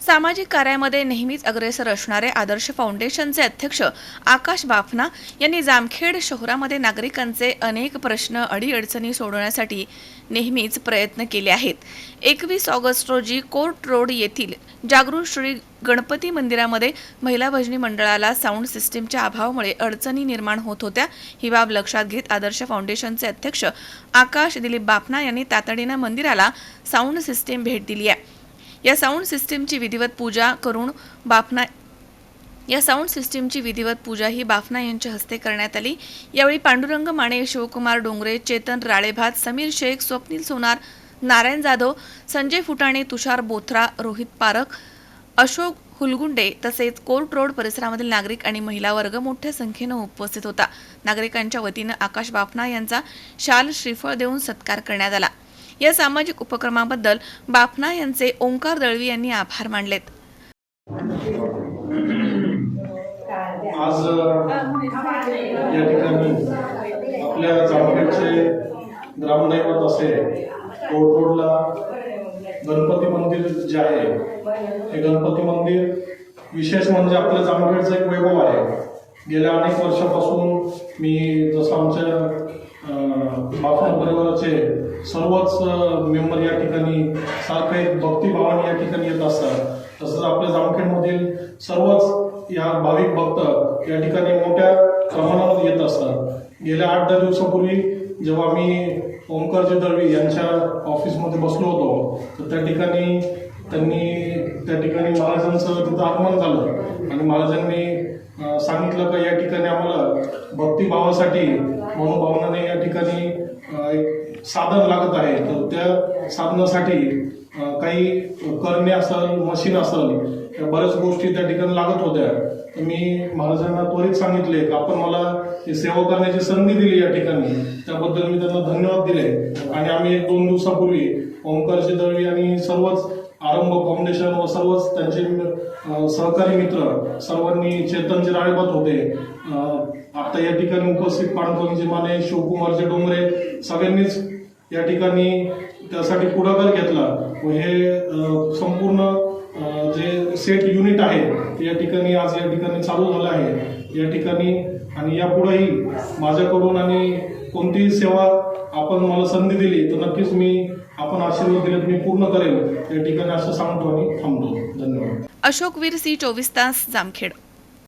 सामाजिक कार्यामध्ये नेहमीच अग्रेसर असणारे आदर्श फाउंडेशनचे अध्यक्ष आकाश बाफना यांनी जामखेड शहरामध्ये नागरिकांचे अनेक प्रश्न अडीअडचणी सोडवण्यासाठी नेहमीच प्रयत्न केले आहेत. एकवीस ऑगस्ट रोजी कोर्ट रोड येथील जागृत श्री गणपती मंदिरामध्ये महिला भजनी मंडळाला साऊंड सिस्टीमच्या अभावामुळे अडचणी निर्माण होत होत्या ही बाब लक्षात घेत आदर्श फाउंडेशनचे अध्यक्ष आकाश दिलीप बाफना यांनी तातडीनं मंदिराला साऊंड सिस्टीम भेट दिली आहे. या साऊंड सिस्टीमची विधिवत पूजा करून बाफना या साऊंड सिस्टीमची विधिवत पूजा ही बाफना यांच्या हस्ते करण्यात आली. यावेळी पांडुरंग माने शिवकुमार डोंगरे चेतन राळेभात समीर शेख स्वप्नील सोनार नारायण जाधव संजय फुटाणे तुषार बोथरा रोहित पारख अशोक हुलगुंडे तसेच कोर्ट रोड परिसरामधील नागरिक आणि महिला वर्ग मोठ्या संख्येनं उपस्थित होता. नागरिकांच्या वतीनं आकाश बाफना यांचा शाल श्रीफळ देऊन सत्कार करण्यात आला. या सामाजिक उपक्रमाबद्दल बाफना यांचे ओंकार दळवी यांनी आभार मानलेत. आज या ठिकाणी आपल्या जामखेडचे ग्रामदैवत असे कोर्ट गणपती मंदिर जे आहे हे गणपती मंदिर विशेष म्हणजे आपल्या जामखेडचं एक वैभव आहे. गेल्या अनेक वर्षापासून मी जसं आमच्या अं, परिवाराचे सर्वच मेंबर या ठिकाणी सारखं एक भक्तिभावाने या ठिकाणी येत असतात. तसंच आपल्या जामखेडमधील सर्वच या भाविक भक्त या ठिकाणी मोठ्या प्रमाणामध्ये येत असतात. गेल्या आठ दहा दिवसापूर्वी जेव्हा मी ओंकारजी दळवी यांच्या ऑफिसमध्ये बसलो होतो तर त्या ठिकाणी त्यांनी त्या ठिकाणी महाराजांचं तिथं आगमन झालं. आणि महाराजांनी सांगितलं का या ठिकाणी आम्हाला भक्तिभावासाठी मनोभावनाने या ठिकाणी एक साधन लागत आहे. तर त्या साधनासाठी काही करणे असेल मशीन असेल या बऱ्याच गोष्टी त्या ठिकाणी लागत होत्या. तर मी महाराजांना त्वरित सांगितले की आपण मला ही सेवा करण्याची संधी दिली या ठिकाणी? त्याबद्दल मी त्यांना धन्यवाद दिले. आणि आम्ही एक दोन दिवसापूर्वी ओंकारजी दळवी आणि सर्वच आरंभ फाउंडेशन व सर्वच त्यांचे सहकारी मित्र सर्वांनी चेतनचे राळेबात होते. आता या ठिकाणी उपस्थित पांडुरंगजी माने शिवकुमारचे डोंगरे सगळ्यांनीच या ठिकाणी त्यासाठी पुढाकार घेतला व हे संपूर्ण जे सेट युनिट आहे ते या ठिकाणी आज या ठिकाणी चालू झालं आहे. या ठिकाणी आणि यापुढेही माझ्याकडून आणि कोणतीही सेवा आपण मला संधी दिली तर नक्कीच मी आपण आशीर्वाद दिले मी पूर्ण करेल. या ठिकाणी असं सांगतो आणि थांबतो. धन्यवाद. अशोक वीर सी चोवीस तास जामखेड.